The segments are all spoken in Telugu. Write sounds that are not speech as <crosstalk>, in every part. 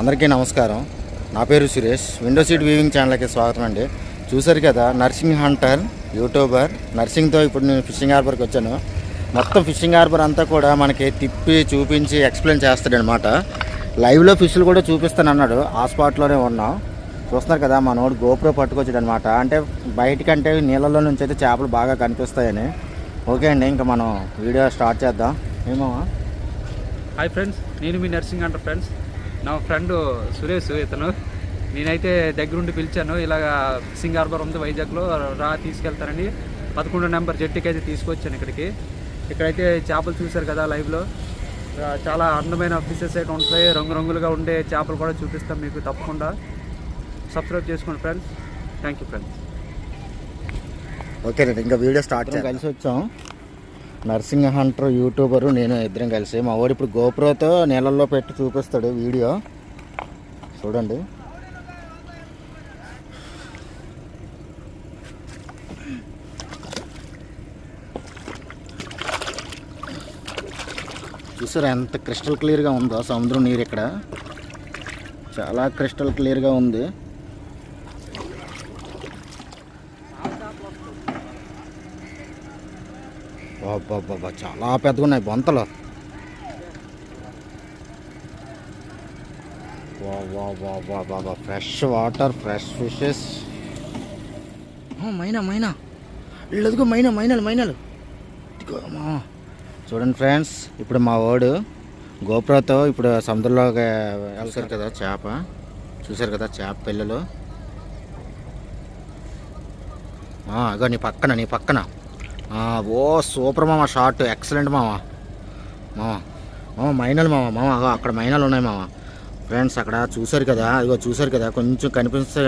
అందరికీ నమస్కారం. నా పేరు సురేష్. విండో సీట్ వీవింగ్ ఛానల్కి స్వాగతం అండి. చూసారు కదా నర్సింగ్ హంటర్ యూట్యూబర్. నర్సింగ్తో ఇప్పుడు నేను ఫిషింగ్ హార్బర్కి వచ్చాను. మొత్తం ఫిషింగ్ హార్బర్ అంతా కూడా మనకి తిప్పి చూపించి ఎక్స్ప్లెయిన్ చేస్తాడు అనమాట లైవ్లో ఫిష్లు కూడా చూపిస్తాను అన్నాడు ఆ స్పాట్లోనే ఉన్నాం. చూస్తున్నారు కదా మనోడు గోప్రో పట్టుకొచ్చాడు అనమాట అంటే బయటకంటే నీళ్ళలో నుంచి అయితే చేపలు బాగా కనిపిస్తాయని. ఓకే అండి ఇంకా మనం వీడియో స్టార్ట్ చేద్దాం. ఏమో హాయ్ ఫ్రెండ్స్ నేను మీ నర్సింగ్ అంటారు ఫ్రెండ్స్. నా ఫ్రెండ్ సురేష్ ఇతను. నేనైతే దగ్గరుండి పిలిచాను. ఇలాగా ఫిషింగ్ హార్బర్ ఉంది వైజాగ్లో రా తీసుకెళ్తారని పదకొండు నెంబర్ జట్టుకి అయితే తీసుకొచ్చాను ఇక్కడికి. ఇక్కడైతే చేపలు చూశారు కదా లైవ్లో. చాలా అందమైన ఫిషెస్ అయితే ఉంటాయి. రంగురంగులుగా ఉండే చేపలు కూడా చూపిస్తాం మీకు తప్పకుండా. సబ్స్క్రైబ్ చేసుకోండి friends thank you friends okay రండి ఇంకా వీడియో స్టార్ట్ కలిసి వచ్చాం. నర్సింగ్ హంటర్ యూట్యూబర్ నేను ఇద్దరం కలిసి. మా వాడు ఇప్పుడు గోప్రోతో నీళ్ళల్లో పెట్టి చూపిస్తాడు వీడియో. చూడండి. చూసారా ఎంత క్రిస్టల్ క్లియర్గా ఉందో సముద్రం నీరు ఇక్కడ. చాలా క్రిస్టల్ క్లియర్గా ఉంది. బాబా చాలా పెద్దగా ఉన్నాయి బొంతలు బాబా ఫ్రెష్ వాటర్ ఫ్రెష్ ఫిషెస్. మైనా మైనా. ఇళ్ళదిగో మైనా మైనాలు మైనాలు. చూడండి ఫ్రెండ్స్ ఇప్పుడు మా వాడు గోపురతో ఇప్పుడు సముద్రంలోకి వెళ్తారు కదా చేప. చూసారు కదా చేప పిల్లలు? అగో నీ పక్కన నీ పక్కన. ఓ సూపర్ మామ షార్ట్ ఎక్సలెంట్ మామ. మామ. మామ మైనలు మామ. మామ అక్కడ మైనలు ఉన్నాయి మామ. ఫ్రెండ్స్ అక్కడ చూశారు కదా? అదిగో చూశారు కదా? కొంచెం కనిపిస్తే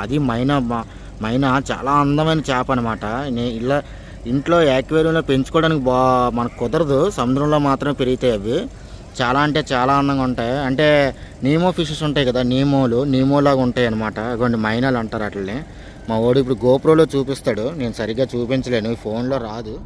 అది మైనా మా- మైనా చాలా అందమైన చేప అనమాట ఇలా ఇంట్లో యాక్వేరియంలో పెంచుకోవడానికి బా మనకు కుదరదు. సముద్రంలో మాత్రమే పెరుగుతాయి అవి. చాలా అంటే చాలా అందంగా ఉంటాయి. అంటే నీమో ఫిషెస్ ఉంటాయి కదా? నీమోలు నీమోలాగా ఉంటాయి అనమాట అటువంటి మైనాలు అంటారు వాటిని మా వాడు ఇప్పుడు గోప్రోలో చూపిస్తాడు. నేను సరిగ్గా చూపించలేను. ఈ ఫోన్లో రాదు.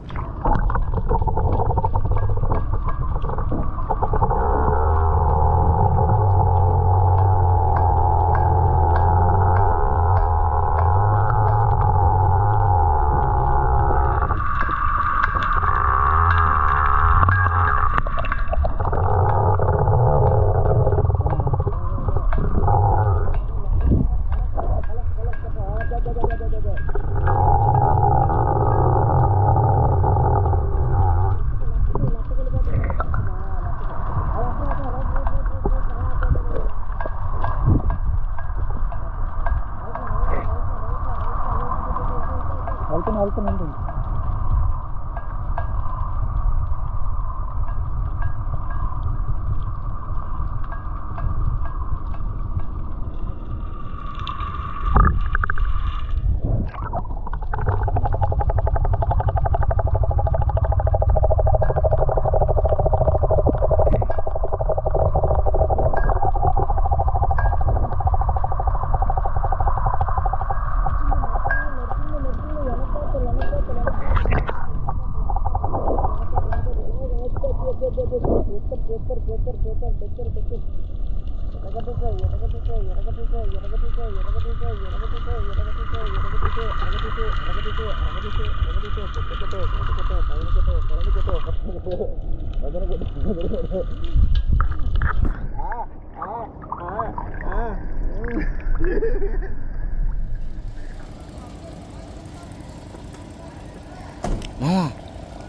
మామ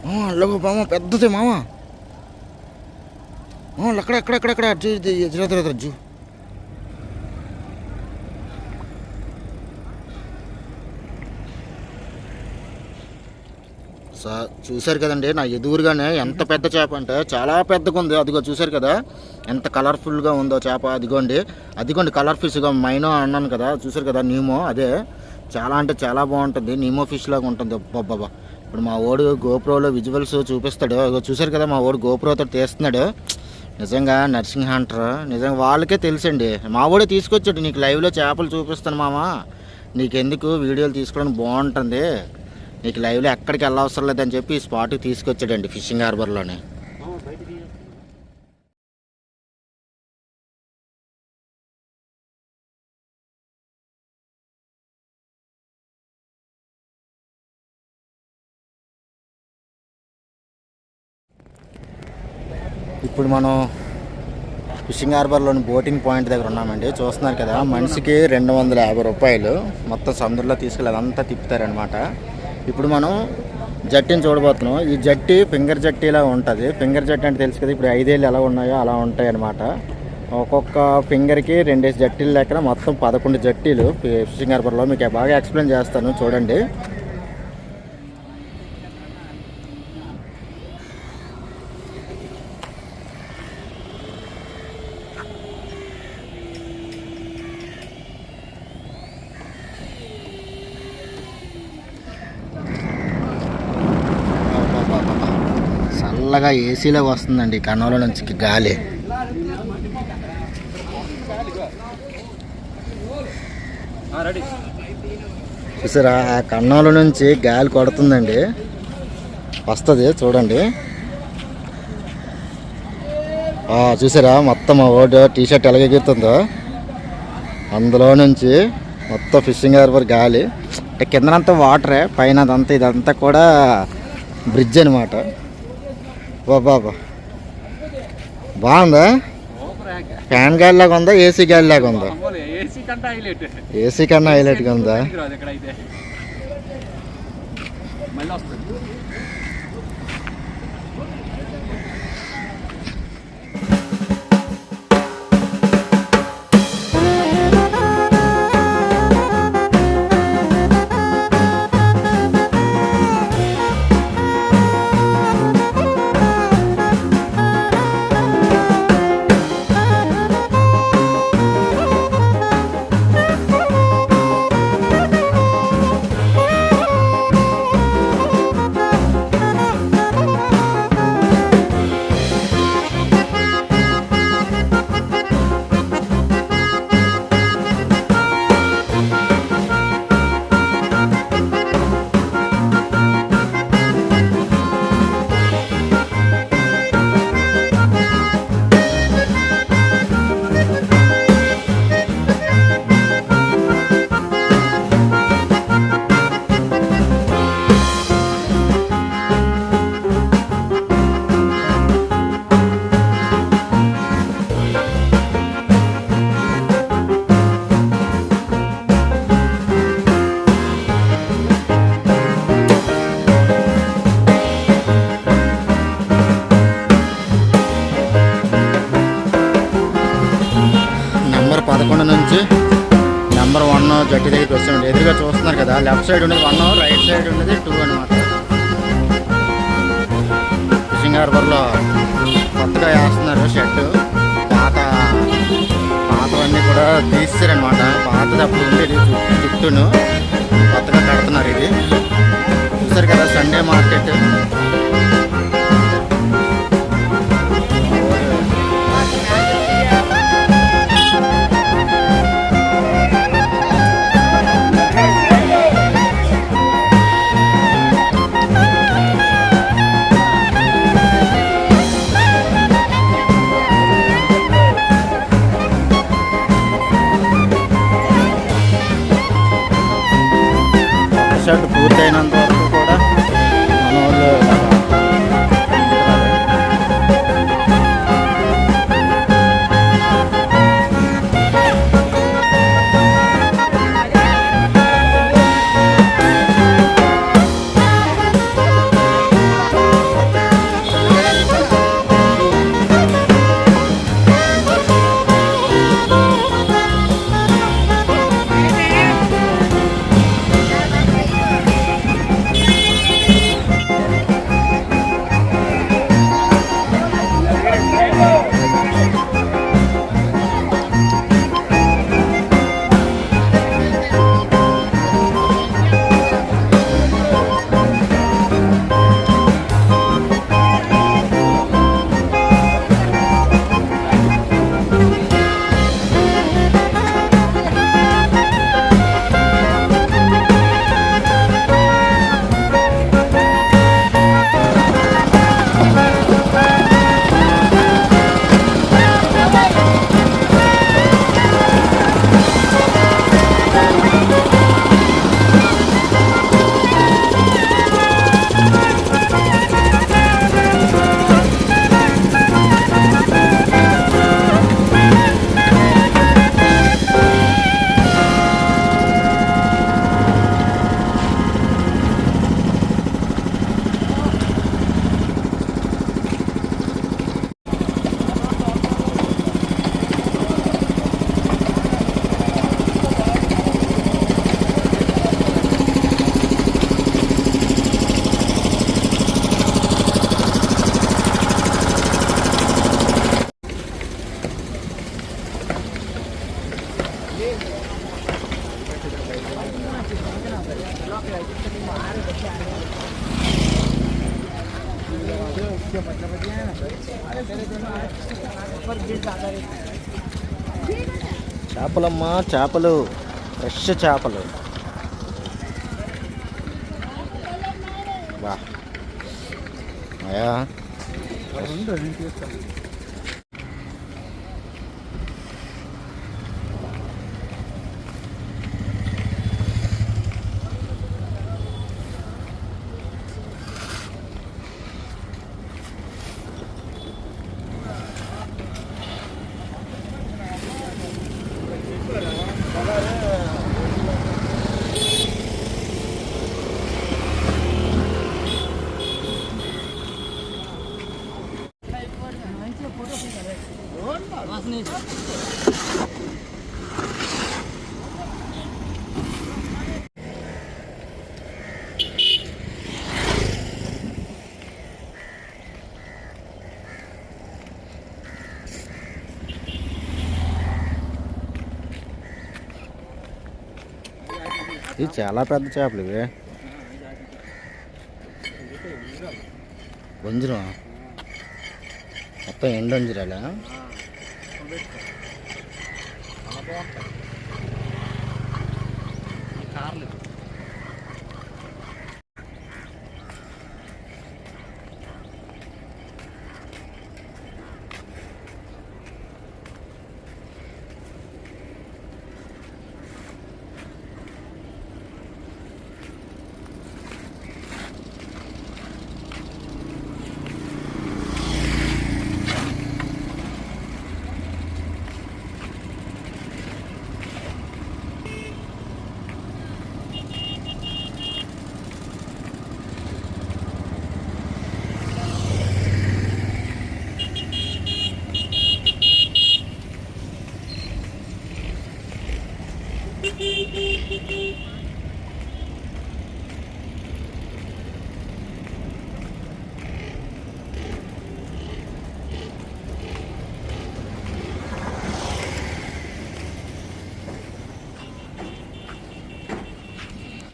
మామ లోగో మామ పెద్దది మామ మామ అక్కడ అక్కడ అక్కడ అక్కడ అజ్జు ఎదురు అజ్జు సార్ చూశారు కదండి నా ఎదురుగానే ఎంత పెద్ద చేప అంటే చాలా పెద్దగా ఉంది అదిగో చూశారు కదా ఎంత కలర్ఫుల్గా ఉందో చేప. అదిగోండి అదిగోండి కలర్ ఫిష్గా మైనో అన్నాను కదా చూశారు కదా నీమో అదే. చాలా అంటే చాలా బాగుంటుంది నీమో ఫిష్ లాగా ఉంటుంది. బాబా ఇప్పుడు మా ఓడు గోప్రోలో విజువల్స్ చూపిస్తాడు. అదిగో చూశారు కదా మా ఓడు గోప్రోతో తీస్తున్నాడు. నిజంగా నర్సింగ్ హంటర్ నిజంగా వాళ్ళకే తెలుసండి. మా వాడే తీసుకొచ్చాడు నీకు లైవ్లో చేపలు చూపిస్తాను మామ. నీకెందుకు వీడియోలు తీసుకోవడానికి బాగుంటుంది. నీకు లైవ్లో ఎక్కడికి వెళ్ళవసరం లేదని చెప్పి ఈ స్పాట్కి తీసుకొచ్చాడండి ఫిషింగ్ హార్బర్లోనే. ఇప్పుడు మనం ఫిషింగ్ హార్బర్లోని బోటింగ్ పాయింట్ దగ్గర ఉన్నామండి. చూస్తున్నారు కదా మనిషికి రెండు వందల యాభై రూపాయలు మొత్తం సముద్రంలో తీసుకెళ్ళి అదంతా తిప్పుతారనమాట ఇప్పుడు మనం జట్టిని చూడబోతున్నాం. ఈ జట్టి ఫింగర్ జట్టిలా ఉంటుంది. ఫింగర్ జట్టి అంటే తెలుసు కదా ఇప్పుడు ఐదేళ్ళు ఎలా ఉన్నాయో అలా ఉంటాయి అనమాట ఒక్కొక్క ఫింగర్కి రెండేసి జట్టీలు లెక్కన మొత్తం పదకొండు జట్టీలు. ఫిషింగ్ హార్బర్లో మీకు బాగా ఎక్స్ప్లెయిన్ చేస్తాను చూడండి. చల్లగా ఏసీలో వస్తుందండి కన్నుల నుంచి గాలి. చూసారా ఆ కన్నోల నుంచి గాలి కొడుతుందండి. వస్తుంది చూడండి. చూసారా మొత్తం ఆ టీ షర్ట్ ఎలాగ అందులో నుంచి మొత్తం ఫిషింగ్ హార్బర్ గాలి. అంటే కిందనంతా వాటరే పైన అదంతా ఇదంతా కూడా బ్రిడ్జ్ అనమాట బాబా బాగుందా? ఫ్యాన్ గాలి లాగా ఉందా? ఏసీ గాలి లాగా ఉందా? ఏసీ కంటే హైలైట్. ఏసీ కన్నా హైలైట్గా ఉందా? <laughs> జట్టి దగ్గరికి వస్తుంది ఎదురుగా చూస్తున్నారు కదా లెఫ్ట్ సైడ్ ఉండేది వన్ రైట్ సైడ్ ఉండేది టూ అనమాట ఫిషింగ్ హార్బర్లో కొత్తగా వేస్తున్నారు షెడ్ పాత పాతవన్నీ కూడా తీస్తారనమాట పాతది అప్పుడు ఉండేది చుట్టూను కొత్తగా కడుతున్నారు ఇది. చూసారు కదా ಶರ್ಟ್ ಪೂರ್ತಿ చేపలమ్మా చేపలు. ఫ్రెష్ చేపలు. వా ఇది చాలా పెద్ద చేపలు ఇవి. వంజరం మొత్తం ఎండు వంజరాలా బాగుంటుంది ఈ కార్లు